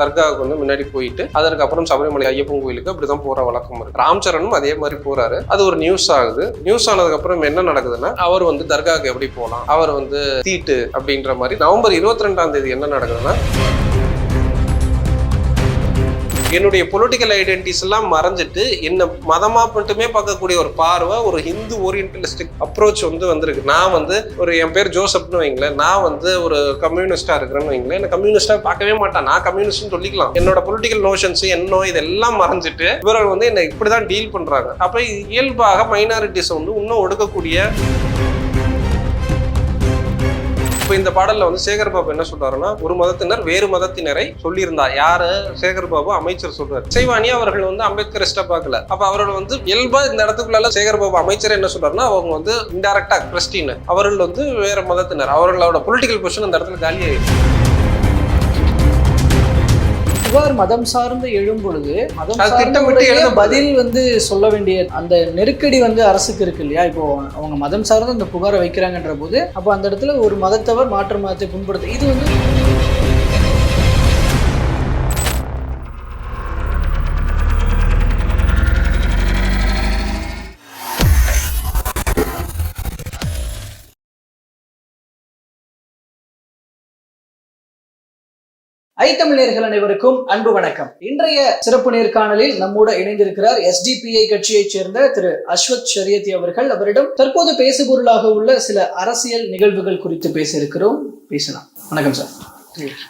தர்காவுக்கு வந்து முன்னாடி போயிட்டு அதற்கப்புறம் சபரிமலை ஐயப்பன் கோயிலுக்கு அப்படிதான் போற வழக்கம் இருக்கு. ராம்சரணும் அதே மாதிரி போறாரு. அது ஒரு நியூஸ் ஆகுது. நியூஸ் ஆனதுக்கு அப்புறம் என்ன நடக்குதுன்னா அவர் வந்து தர்காவுக்கு எப்படி போகலாம் அவர் வந்து தீட்டு அப்படின்ற மாதிரி நவம்பர் இருபத்தி ரெண்டாம் தேதி என்ன நடக்குதுன்னா என்னுடைய பொலிட்டிக்கல் ஐடென்டிஸ் எல்லாம் மறைஞ்சிட்டு என்ன மதமா மட்டுமே பார்க்கக்கூடிய ஒரு பார்வை ஒரு ஹிந்து ஓரியன்டலிஸ்டிக் அப்ரோச் வந்து வந்திருக்கு. நான் வந்து ஒரு என் பேர் ஜோசப்னு வைங்களேன். நான் வந்து ஒரு கம்யூனிஸ்டா இருக்கிறேன்னு வைங்களேன். என்ன கம்யூனிஸ்டா பார்க்கவே மாட்டான். நான் கம்யூனிஸ்ட்னு சொல்லிக்கலாம். என்னோட பொலிட்டிக்கல் நோஷன்ஸ் என்னோ இதெல்லாம் மறைஞ்சிட்டு இவர்கள் வந்து என்னை இப்படிதான் டீல் பண்றாங்க. அப்ப இயல்பாக மைனாரிட்டிஸ் வந்து இன்னும் ஒடுக்கக்கூடிய இப்போ இந்த பாடல்ல வந்து சேகர் பாபு என்ன சொல்றாருன்னா ஒரு மதத்தினர் வேறு மதத்தினரை சொல்லியிருந்தார். யாரு? சேகர் பாபு அமைச்சர் சொல்றாரு. செய்வானி அவர்கள் வந்து அம்பேத்கரிஸ்டா பார்க்கல அப்ப அவர்கள் வந்து இயல்பா இந்த இடத்துக்குள்ள சேகர் பாபு அமைச்சர் என்ன சொல்றாருன்னா அவங்க வந்து இன்டைரக்டா கிறிஸ்டின் அவர்கள் வந்து வேற மதத்தினர். அவர்களோட பொலிட்டிக்கல் பொசிஷன் அந்த இடத்துல காலியாயிருக்கு புகார் மதம் சார்ந்து எழும் பொழுது மதம் திட்டமிட்டு. பதில் வந்து சொல்ல வேண்டிய அந்த நெருக்கடி வந்து அரசுக்கு இருக்கு இல்லையா இப்போ அவங்க மதம் சார்ந்து அந்த புகாரை வைக்கிறாங்கன்ற போது அப்போ அந்த இடத்துல ஒரு மதத்தவர் மாற்று மதத்தை புண்படுத்து இது வந்து ஐத்தமிழர்கள் அனைவருக்கும் அன்பு வணக்கம். இன்றைய சிறப்பு நேர்காணலில் நம்மோட இணைந்திருக்கிறார் எஸ்டிபிஐ கட்சியைச் சேர்ந்த திரு அஸ்வத் ஷரியத்தி அவர்கள். அவரிடம் தற்போது பேசுபொருளாக உள்ள சில அரசியல் நிகழ்வுகள் குறித்து பேச இருக்கிறோம் பேசலாம். வணக்கம் சார்.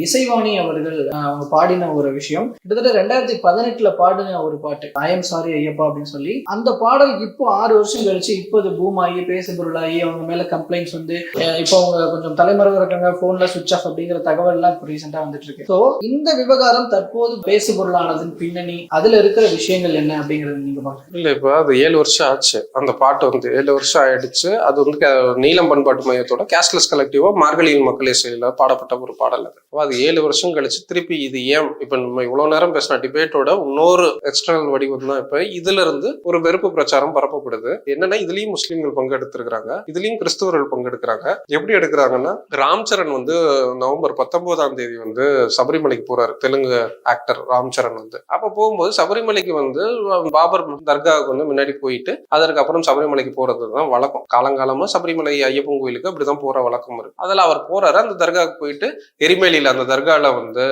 இசைவாணி அவர்கள் அவங்க பாடின ஒரு விஷயம். கிட்டத்தட்ட ரெண்டாயிரத்தி பதினெட்டுல பாடின ஒரு பாட்டு ஐ எம் சாரி ஐயப்பா அப்படின்னு சொல்லி. அந்த பாடல் இப்போ ஆறு வருஷம் கழிச்சு இப்போ அது பூம் ஆகி பேசுபொருளாகி அவங்க மேல கம்ப்ளைண்ட்ஸ் வந்து இப்போ அவங்க கொஞ்சம் தலைமறைவு இருக்காங்க போன்ல சுவிச் ஆஃப் அப்படிங்கிற தகவல் எல்லாம் இப்போ ரீசெண்டா வந்துட்டு இருக்கு. ஸோ இந்த விவகாரம் தற்போது பேசுபொருளானதன் பின்னணி அதுல இருக்கிற விஷயங்கள் என்ன அப்படிங்கறது நீங்க பாருங்க இல்ல இப்போ அது ஏழு வருஷம் ஆச்சு. அந்த பாட்டு வந்து ஏழு வருஷம் ஆயிடுச்சு. அது வந்து க- நீலம் பண்பாட்டு மையத்தோட கேஷ்லெஸ் கலெக்டிவா மார்கழியின் மக்கள் இசையில பாடப்பட்ட ஒரு பாடல் அது அது ஏழு வருஷம் கழிச்சு திருப்பி இது ஏன் இப்போ நம்ம இவ்வளோ நேரம் பேசின டிபேட்டோட இன்னொரு எக்ஸ்டர்னல் வடிவம் தான் இப்போ இதுல இருந்து ஒரு வெறுப்பு பிரச்சாரம் பரப்பப்படுது. என்னன்னா இதுலயும் முஸ்லீம்கள் பங்கெடுத்திருக்கிறாங்க. இதுலயும் கிறிஸ்துவர்கள் பங்கெடுக்கிறாங்க. எப்படி எடுக்கிறாங்கன்னா ராம் சரண் வந்து நவம்பர் பத்தொன்பதாம் தேதி வந்து சபரிமலைக்கு போறாரு. தெலுங்கு ஆக்டர் ராம் சரண் வந்து. அப்ப போகும்போது சபரிமலைக்கு வந்து பாபர் தர்காவுக்கு வந்து முன்னாடி போயிட்டு அதற்கப்புறம் சபரிமலைக்கு போறது தான் வழக்கம். காலங்காலமா சபரிமலை ஐயப்பன் கோயிலுக்கு அப்படிதான் போற வழக்கம் இருக்கு. அதுல அவர் போறாரு. அந்த தர்காவுக்கு போயிட்டு எரிமேலியில அந்த தர்காவில் வந்து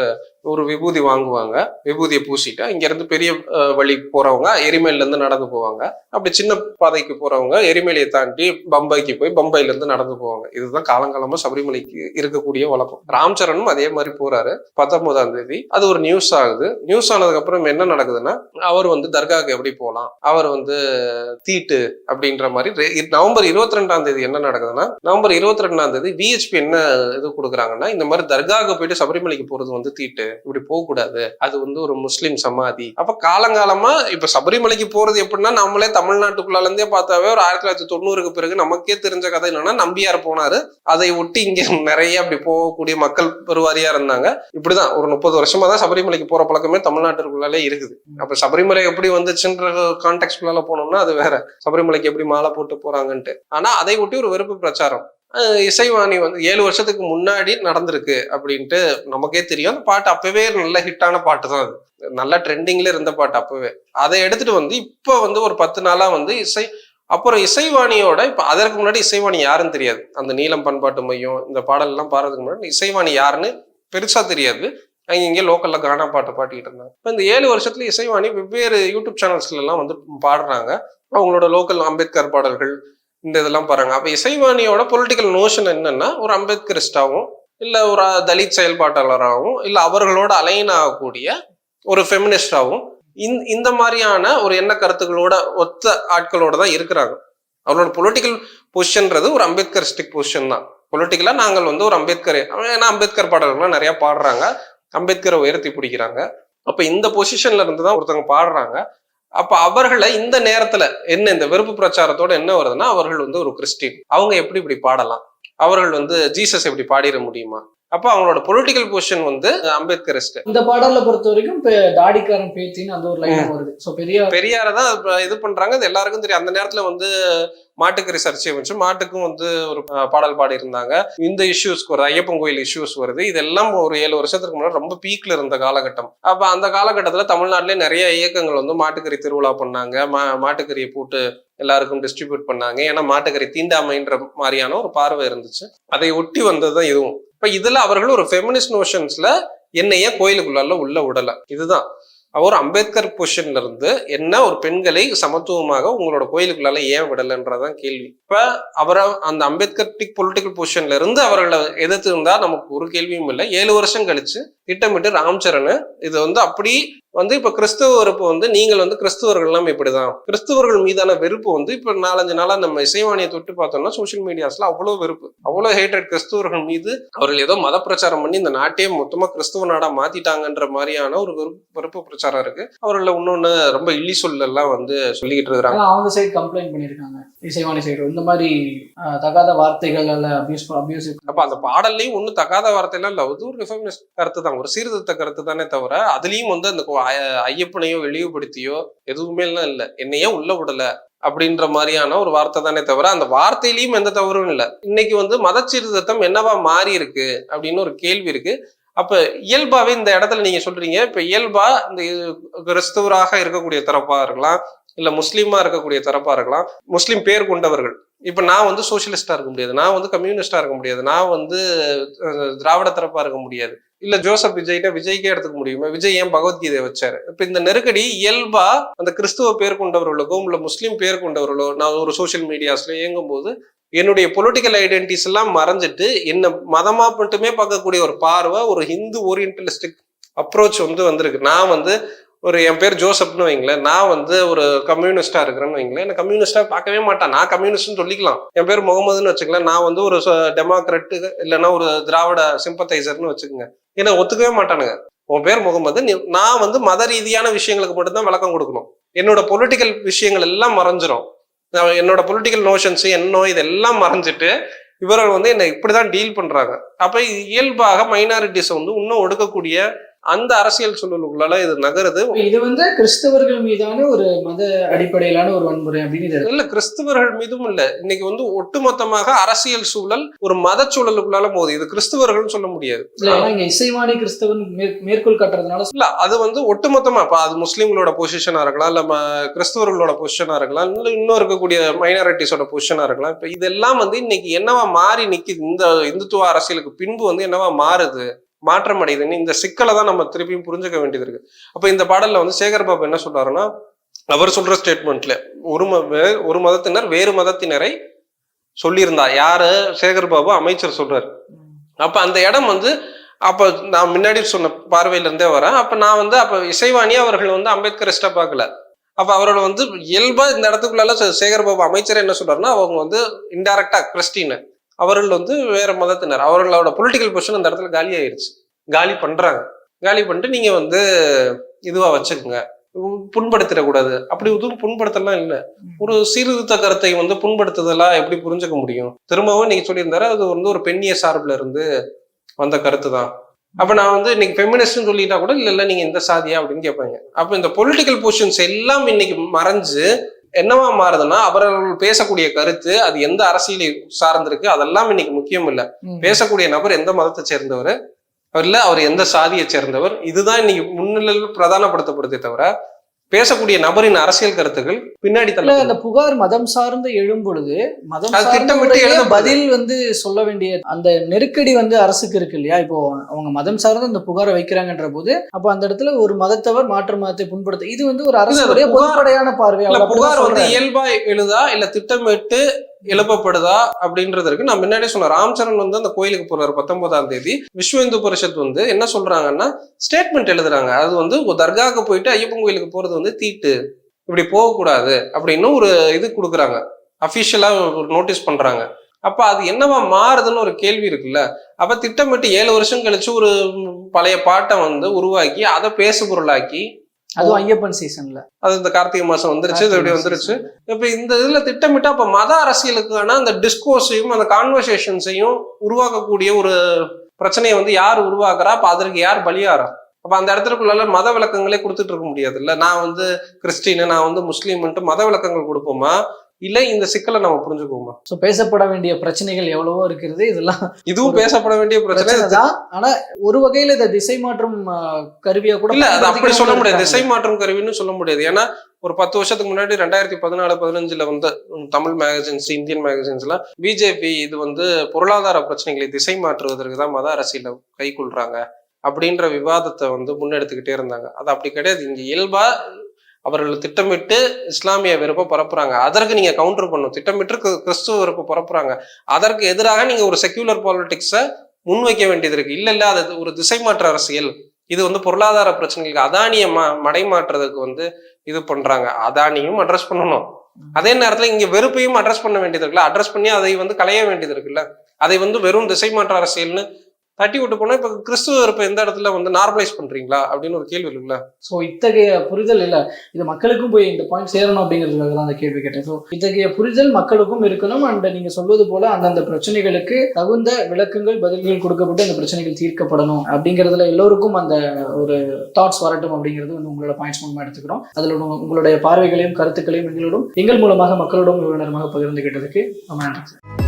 ஒரு விபூதி வாங்குவாங்க. விபூதியை பூசிட்டு இங்கேருந்து பெரிய வழி போகிறவங்க எரிமேலேருந்து நடந்து போவாங்க. அப்படி சின்ன பாதைக்கு போகிறவங்க எரிமலையை தாண்டி பம்பாய்க்கு போய் பம்பாயிலேருந்து நடந்து போவாங்க. இதுதான் காலங்காலமாக சபரிமலைக்கு இருக்கக்கூடிய வழக்கம். ராம்சரணும் அதே மாதிரி போகிறாரு பத்தொன்பதாம் தேதி அது ஒரு நியூஸ் ஆகுது. நியூஸ் ஆனதுக்கப்புறம் என்ன நடக்குதுன்னா அவர் வந்து தர்காவுக்கு எப்படி போகலாம் அவர் வந்து தீட்டு அப்படின்ற மாதிரி நவம்பர் இருபத்தி ரெண்டாம் தேதி என்ன நடக்குதுன்னா நவம்பர் இருபத்தி ரெண்டாம் தேதி விஹெச்பி என்ன இது கொடுக்குறாங்கன்னா இந்த மாதிரி தர்காவுக்கு போயிட்டு சபரிமலைக்கு போகிறது வந்து தீட்டு. இப்படி போகக்கூடாது. அது வந்து ஒரு முஸ்லீம் சமாதி. அப்ப காலங்காலமா இப்ப சபரிமலைக்கு போறது எப்படின்னா நம்மளே தமிழ்நாட்டுக்குள்ள இருந்தே பார்த்தாவே ஒரு ஆயிரத்தி தொள்ளாயிரத்தி தொண்ணூறுக்கு பிறகு நமக்கே தெரிஞ்ச கதை என்னன்னா நம்பியார் போனாரு. அதை ஒட்டி இங்க நிறைய அப்படி போகக்கூடிய மக்கள் பெருவாரியா இருந்தாங்க. இப்படிதான் ஒரு முப்பது வருஷமா தான் சபரிமலைக்கு போற பழக்கமே தமிழ்நாட்டுக்குள்ளாலே இருக்குது. அப்ப சபரிமலை எப்படி வந்துச்சுன்ற கான்டெக்ட்குள்ளால போனோம்னா அது வேற. சபரிமலைக்கு எப்படி மாலை போட்டு போறாங்கன்ட்டு. ஆனா அதை ஒட்டி ஒரு வெறுப்பு பிரச்சாரம். இசைவாணி வந்து ஏழு வருஷத்துக்கு முன்னாடி நடந்திருக்கு அப்படின்ட்டு நமக்கே தெரியும். அந்த பாட்டு அப்பவே நல்ல ஹிட்டான பாட்டு தான் அது. நல்ல ட்ரெண்டிங்ல இருந்த பாட்டு அப்பவே. அதை எடுத்துட்டு வந்து இப்போ வந்து ஒரு பத்து நாளா வந்து இசை அப்புறம் இசைவாணியோட இப்ப அதற்கு முன்னாடி இசைவாணி யாருன்னு தெரியாது. அந்த நீளம் பண்பாட்டு மையம் இந்த பாடல் எல்லாம் பாடுறதுக்கு முன்னாடி இசைவாணி யாருன்னு பெருசா தெரியாது. அங்க இங்கே லோக்கல்ல கானா பாட்டு பாடிக்கிட்டு இருந்தாங்க. இப்போ இந்த ஏழு வருஷத்துல இசைவாணி வெவ்வேறு யூடியூப் சேனல்ஸ்ல எல்லாம் வந்து பாடுறாங்க. அவங்களோட லோக்கல் அம்பேத்கர் பாடல்கள் இந்த இதெல்லாம் பாருங்க. அப்ப இசைவாணியோட பொலிட்டிக்கல் நோஷன் என்னன்னா ஒரு அம்பேத்கரிஸ்டாகவும் இல்ல ஒரு தலித் செயல்பாட்டாளராகவும் இல்ல அவர்களோட அலைன் ஆகக்கூடிய ஒரு ஃபெமினிஸ்டாகவும் இந்த இந்த மாதிரியான ஒரு எண்ண கருத்துக்களோட ஒத்த ஆட்களோட தான் இருக்கிறாங்க. அவரோட பொலிட்டிக்கல் பொசிஷன்றது ஒரு அம்பேத்கரிஸ்டிக் பொசிஷன் தான். பொலிட்டிக்கலா நாங்கள் வந்து ஒரு அம்பேத்கர் ஏன்னா அம்பேத்கர் பாடல்கள்லாம் நிறைய பாடுறாங்க. அம்பேத்கரை உயர்த்தி பிடிக்கிறாங்க. அப்ப இந்த பொசிஷன்ல இருந்து தான் ஒருத்தவங்க பாடுறாங்க. அப்ப அவர்களை இந்த நேரத்துல என்ன இந்த வெறுப்பு பிரச்சாரத்தோட என்ன வருதுன்னா அவர்கள் வந்து ஒரு கிறிஸ்டின். அவங்க எப்படி இப்படி பாடலாம்? அவர்கள் வந்து ஜீசஸ் எப்படி பாடிட முடியுமா? அப்ப அவங்களோட பொலிட்டிக்கல் பொசிஷன் வந்து அம்பேத்கரிஸ்ட் இந்த பாடல்ல பொறுத்த வரைக்கும் தாடிக்காரன் பேத்தின்னு அந்த ஒரு லைன் வருது. சோ பெரிய பெரியார தான் இது பண்றாங்க. அது எல்லாருக்கும் தெரியும். அந்த நேரத்துல வந்து மாட்டுக்கறி சர்ச்சை வச்சு மாட்டுக்கும் வந்து ஒரு பாடல் பாடி இருந்தாங்க இந்த இஷ்யூஸ்க்கு வருது. ஐயப்பன் கோயில் இஷ்யூஸ் வருது. இதெல்லாம் ஒரு ஏழு வருஷத்துக்கு முன்னாடி ரொம்ப பீக்ல இருந்த காலகட்டம். அப்ப அந்த காலகட்டத்துல தமிழ்நாட்டிலே நிறைய இயக்கங்கள் வந்து மாட்டுக்கறி திருவிழா பண்ணாங்க. மா மாட்டுக்கறியை போட்டு எல்லாருக்கும் டிஸ்ட்ரிபியூட் பண்ணாங்க. ஏன்னா மாட்டுக்கறி தீண்டாமைன்ற மாதிரியான ஒரு பார்வை இருந்துச்சு. அதை ஒட்டி வந்ததுதான் இதுவும். இப்ப இதுல அவர்கள் ஒரு ஃபெமினிஸ்ட் நோஷன்ஸ்ல என்னைய கோயிலுக்குள்ளால உள்ள விடல இதுதான். அவர் அம்பேத்கர் பொசிஷன்ல இருந்து என்ன ஒரு பெண்களை சமத்துவமாக உங்களோட கோயிலுக்குள்ளால ஏன் விடலைன்றதான் கேள்வி. இப்ப அவரை அந்த அம்பேத்கர் பொலிட்டிக்கல் பொசிஷன்ல இருந்து அவர்களை எதிர்த்து இருந்தா நமக்கு ஒரு கேள்வியும் இல்லை. ஏழு வருஷம் கழிச்சு திட்டமிட்டு ராம்சரண் இது வந்து அப்படி வந்து இப்ப கிறிஸ்துவ வெறுப்பு வந்து நீங்கள் வந்து கிறிஸ்துவர்கள் எல்லாம் இப்படிதான். கிறிஸ்துவர்கள் மீதான வெறுப்பு வந்து இப்ப நாலஞ்சு நாளா நம்ம இசைவாணியை தொட்டு பார்த்தோம்னா சோஷியல் மீடியாஸ்ல அவ்வளவு வெறுப்பு. அவ்வளவு ஹேட்ரட் கிறிஸ்துவர்கள் மீது அவர்கள் ஏதோ மத பிரச்சாரம் பண்ணி இந்த நாட்டையே மொத்தமா கிறிஸ்துவ நாடா மாத்திட்டாங்கன்ற மாதிரியான ஒரு வெறுப்பு பிரச்சாரம் இருக்கு. அவர்கள இன்னொன்னு ரொம்ப இல்லி சொல்லெல்லாம் வந்து சொல்லிக்கிட்டு இருக்கிறாங்க. அவங்க சைடு கம்ப்ளைண்ட் பண்ணிருக்காங்க இசைவாணி சைடு இந்த மாதிரி தகாத வார்த்தைகள் அபியூஸ் அபியூஸ் அப்ப அந்த பாடல்லையும் ஒண்ணு தகாத வார்த்தையெல்லாம் இல்ல. அது ஒரு கருத்து தான் ஒரு சீர்திருத்த கருத்து தானே தவிர அதுலயும் வந்து அந்த ஐயப்பனையோ இழிவுபடுத்தியோ எதுவுமே எல்லாம் இல்ல. என்னையே உள்ள விடல அப்படின்ற மாதிரியான ஒரு வார்த்தை தானே தவிர அந்த வார்த்தையிலையும் எந்த தவறும் இல்லை. இன்னைக்கு வந்து மதச்சீர்திருத்தம் என்னவா மாறி இருக்கு அப்படின்னு ஒரு கேள்வி இருக்கு. அப்ப இயல்பாவே இந்த இடத்துல நீங்க சொல்றீங்க இப்ப இயல்பா இந்த கிறிஸ்துவராக இருக்கக்கூடிய தரப்பா இருக்கலாம் இல்ல முஸ்லீமா இருக்கக்கூடிய தரப்பா இருக்கலாம் முஸ்லீம் பேர் கொண்டவர்கள். இப்ப நான் வந்து சோசியலிஸ்டா இருக்க முடியாது. நான் வந்து கம்யூனிஸ்டா இருக்க முடியாது. நான் வந்து திராவிட தரப்பா இருக்க முடியாது. இல்ல ஜோசப் விஜய்னா விஜய்க்கே எடுத்துக்க முடியுமா? விஜய் ஏன் பகவத்கீதை வச்சாரு? இப்ப இந்த நெருக்கடி இயல்பா அந்த கிறிஸ்துவ பேர் கொண்டவர்களுக்கோ இல்ல முஸ்லீம் பேர் கொண்டவர்களோ நான் ஒரு சோஷியல் மீடியாஸ்ல இயங்கும் போது என்னுடைய பொலிட்டிக்கல் ஐடென்டிட்டிஸ் எல்லாம் மறைஞ்சிட்டு என்ன மதமா மட்டுமே பார்க்கக்கூடிய ஒரு பார்வை ஒரு ஹிந்து ஓரியன்டலிஸ்டிக் அப்ரோச் வந்து வந்திருக்கு. நான் வந்து ஒரு என் பேர் ஜோசப்னு வைங்களேன். நான் வந்து ஒரு கம்யூனிஸ்டா இருக்கிறேன்னு வைங்களேன். என்ன கம்யூனிஸ்டா பார்க்கவே மாட்டேன். நான் கம்யூனிஸ்ட்னு சொல்லிக்கலாம். என் பேர் முகமதுன்னு வச்சுக்கலாம் நான் வந்து ஒரு டெமோக்ராட்டு இல்லைன்னா ஒரு திராவிட சிம்பத்தைசர்னு வச்சுக்கோங்க. ஏன்னா ஒத்துக்கவே மாட்டானுங்க. உன் பேர் முகமது நீ- நான் வந்து மத ரீதியான விஷயங்களுக்கு மட்டும்தான் விளக்கம் கொடுக்கணும். என்னோட பொலிட்டிக்கல் விஷயங்கள் எல்லாம் மறைஞ்சிரும். நான் என்னோட பொலிட்டிக்கல் நோஷன்ஸ் என்னோ இதெல்லாம் மறைஞ்சிட்டு இவர்கள் வந்து என்னை இப்படிதான் டீல் பண்றாங்க. அப்ப இயல்பாக மைனாரிட்டிஸை வந்து இன்னும் ஒடுக்கக்கூடிய அந்த அரசியல் சூழலுக்குள்ளால இது நகருது. இது வந்து கிறிஸ்தவர்கள் மீதான ஒரு மத அடிப்படையிலான ஒரு வன்முறை அப்படின்னு இல்ல கிறிஸ்தவர்கள் மீதும் இல்ல. இன்னைக்கு வந்து ஒட்டுமொத்தமாக அரசியல் சூழல் ஒரு மத சூழலுக்குள்ளால போகுது இது கிறிஸ்தவர்கள்னு சொல்ல முடியாது. இங்க இசைவாணி கிறிஸ்தவன் மேற்- மேற்கோள் காட்டுறதுனால இல்ல அது வந்து ஒட்டுமொத்தமா இப்ப அது முஸ்லீம்களோட பொசிஷனா இருக்கலாம் இல்ல கிறிஸ்தவர்களோட பொசிஷனா இருக்கலாம் இல்ல இன்னும் இருக்கக்கூடிய மைனாரிட்டிஸோட பொசிஷனா இருக்கலாம். இப்ப இதெல்லாம் வந்து இன்னைக்கு என்னவா மாறி நிக்குது? இந்த இந்துத்துவ அரசியலுக்கு பின்பு வந்து என்னவா மாறுது? மாற்றம் அடையுதுன்னு இந்த சிக்கலை தான் நம்ம திருப்பியும் புரிஞ்சுக்க வேண்டியது இருக்கு. அப்ப இந்த பாடல்ல வந்து சேகர் பாபு என்ன சொல்றாருன்னா அவர் சொல்ற ஸ்டேட்மெண்ட்ல ஒரு ம- வே- ஒரு மதத்தினர் வேறு மதத்தினரை சொல்லியிருந்தா யாரு? சேகர் பாபு அமைச்சர் சொல்றாரு. அப்ப அந்த இடம் வந்து அப்ப நான் முன்னாடி சொன்ன பார்வையில இருந்தே வரேன். அப்ப நான் வந்து அப்ப இசைவாணி அவர்கள் வந்து அம்பேத்கரிஸ்டா பார்க்கல. அப்ப அவரோட வந்து இயல்பா இந்த இடத்துக்குள்ள சேகர் பாபு அமைச்சர் என்ன சொல்றாருன்னா அவங்க வந்து இன்டைரக்டா கிறிஸ்டின் அவர்கள் வந்து வேற மதத்தினர். அவர்களோட பொலிட்டிக்கல் பொசிஷன் அந்த இடத்துல காலி ஆயிடுச்சு காலி பண்றாங்க. காலி பண்ணிட்டு நீங்க வந்து இதுவா வச்சுக்கோங்க. புண்படுத்திடக்கூடாது அப்படி எதுவும் புண்படுத்தலாம் இல்லை. ஒரு சீர்திருத்த கருத்தை வந்து புண்படுத்துதலா எப்படி புரிஞ்சுக்க முடியும்? திரும்பவும் நீங்க சொல்லியிருந்தாரு அது வந்து ஒரு பெண்ணிய சார்பில் இருந்து வந்த கருத்து தான். அப்ப நான் வந்து இன்னைக்கு ஃபெமினிஸ்ட்னு சொல்லிட்டா கூட இல்ல இல்ல நீங்க இந்த சாதியா அப்படின்னு கேட்பாங்க. அப்ப இந்த பொலிட்டிக்கல் பொசிஷன்ஸ் எல்லாம் இன்னைக்கு மறைஞ்சு என்னவா மாறுதுன்னா அவர்கள் பேசக்கூடிய கருத்து அது எந்த அரசியலை சார்ந்திருக்கு அதெல்லாம் இன்னைக்கு முக்கியம் இல்ல. பேசக்கூடிய நபர் எந்த மதத்தை சேர்ந்தவர்? அவர் இல்ல அவர் எந்த சாதியை சேர்ந்தவர்? இதுதான் இன்னைக்கு முன்னிலையில் பிரதானப்படுத்தப்படுதே தவிர பேசக்கூடிய நபரின் அரசியல் கருத்துக்கள் பின்னாடி தள்ளப்படுது. அந்த புகார் மதம் சார்ந்து எழும் பொழுது மதம் திட்டமிட்டு. பதில் வந்து சொல்ல வேண்டிய அந்த நெருக்கடி வந்து அரசுக்கு இருக்கு இல்லையா இப்போ அவங்க மதம் சார்ந்து அந்த புகாரை வைக்கிறாங்கன்ற போது அப்ப அந்த இடத்துல ஒரு மதத்தவர் மாற்று மதத்தை புண்படுத்த இது வந்து ஒரு அரசுடைய பொதுப்படையான பார்வை புகார் வந்து. இயல்பா எழுதா இல்ல திட்டமிட்டு எழுப்பப்படுதா அப்படின்றது இருக்கு. நான் முன்னாடியே சொன்னேன் ராம்சரண் வந்து அந்த கோயிலுக்கு போறாரு பத்தொன்பதாம் தேதி. விஸ்வ இந்து பரிஷத் வந்து என்ன சொல்றாங்கன்னா ஸ்டேட்மெண்ட் எழுதுறாங்க. அது வந்து ஒரு தர்காவுக்கு போயிட்டு ஐயப்பன் கோயிலுக்கு போறது வந்து தீட்டு. இப்படி போகக்கூடாது அப்படின்னு ஒரு இது கொடுக்குறாங்க. அஃபிஷியலா ஒரு நோட்டீஸ் பண்றாங்க. அப்ப அது என்னவா மாறுதுன்னு ஒரு கேள்வி இருக்குல்ல. அப்ப திட்டமிட்டு ஏழு வருஷம் கழிச்சு ஒரு பழைய பாட்டை வந்து உருவாக்கி அதை பேசு பொருளாக்கி அதுவும் ஐயப்பன் சீசன்ல அது இந்த கார்த்திகை மாசம் வந்துருச்சு இது இப்படி வந்துருச்சு. இப்ப இந்த இதுல திட்டமிட்டா அப்ப மத அரசியலுக்கான அந்த டிஸ்கோர்ஸையும் அந்த கான்வர்சேஷன்ஸையும் உருவாக்கக்கூடிய ஒரு பிரச்சனையை வந்து யார் உருவாக்குறா? அப்ப அதற்கு யார் பலியாரா அப்ப அந்த இடத்துக்குள்ள மத விளக்கங்களே கொடுத்துட்டு இருக்க முடியாது இல்ல நான் வந்து கிறிஸ்டின் நான் வந்து முஸ்லீம்ன்ட்டு மத விளக்கங்கள் கொடுப்போமா? இல்ல இந்த சிக்கலை நம்ம புரிஞ்சுக்குவோமா? ஸோ பேசப்பட வேண்டிய பிரச்சனைகள் எவ்வளவோ இருக்கிறது. இதெல்லாம் இதுவும் பேசப்பட வேண்டிய பிரச்சனை. தான். ஆனா ஒரு வகையில இதை திசை மாற்றும் கருவியா கூட இல்ல அது அப்படி சொல்ல முடியாது. திசை மாற்றம் கருவின்னு சொல்ல முடியாது. ஏன்னா ஒரு பத்து வருஷத்துக்கு முன்னாடி ரெண்டாயிரத்தி பதினாலு பதினஞ்சுல வந்து தமிழ் மேகசின்ஸ் இந்தியன் மேகசின்ஸ்ல பிஜேபி இது வந்து பொருளாதார பிரச்சனைகளை திசை மாற்றுவதற்கு தான் மத அரசியல கை கொள்றாங்க. அப்படின்ற விவாதத்தை வந்து முன்னெடுத்துக்கிட்டே இருந்தாங்க. அது அப்படி கிடையாது. இங்க இயல்பா அவர்கள் திட்டமிட்டு இஸ்லாமிய வெறுப்பை பரப்புறாங்க. அதற்கு நீங்க கவுண்டர் பண்ணும் திட்டமிட்டு கிறிஸ்துவ கிறிஸ்துவ வெறுப்பை பரப்புறாங்க. அதற்கு எதிராக நீங்க ஒரு செக்யூலர் பாலிடிக்ஸை முன்வைக்க வேண்டியது இருக்கு. இல்ல இல்ல அது ஒரு திசை மாற்ற அரசியல். இது வந்து பொருளாதார பிரச்சனைகளுக்கு அதானிய மடை மாற்றுறதுக்கு வந்து இது பண்றாங்க. அதானியும் அட்ரஸ் பண்ணணும். அதே நேரத்துல இங்க வெறுப்பையும் அட்ரஸ் பண்ண வேண்டியது இருக்குல்ல. அட்ரஸ் பண்ணி அதை வந்து களைய வேண்டியது இருக்குல்ல. அதை வந்து வெறும் திசை மாற்ற அரசியல்னு தட்டி விட்டு போனா இப்ப கிறிஸ்துவ இருப்ப எந்த இடத்துல வந்து நார்மலைஸ் பண்றீங்களா? அப்படின்னு ஒரு கேள்வி இருக்குல்ல. ஸோ இத்தகைய புரிதல் இல்ல. இது மக்களுக்கும் போய் இந்த பாயிண்ட் சேரணும் அப்படிங்கிறதுக்காக தான் அந்த கேள்வி கேட்டேன். ஸோ இத்தகைய புரிதல் மக்களுக்கும் இருக்கணும். அண்ட் நீங்க சொல்வது போல அந்தந்த பிரச்சனைகளுக்கு தகுந்த விளக்கங்கள் பதில்கள் கொடுக்கப்பட்டு அந்த பிரச்சனைகள் தீர்க்கப்படணும் அப்படிங்கிறதுல எல்லோருக்கும் அந்த ஒரு தாட்ஸ் வரட்டும் அப்படிங்கிறது வந்து உங்களோட பாயிண்ட்ஸ் மூலமா எடுத்துக்கிறோம். அதில் உங்களுடைய பார்வைகளையும் கருத்துக்களையும் எங்களோடும் எங்கள் மூலமாக மக்களோடும் இவ்வளவு பகிர்ந்துகிட்டதுக்கு பகிர்ந்து கேட்டதுக்கு ரொம்ப நன்றி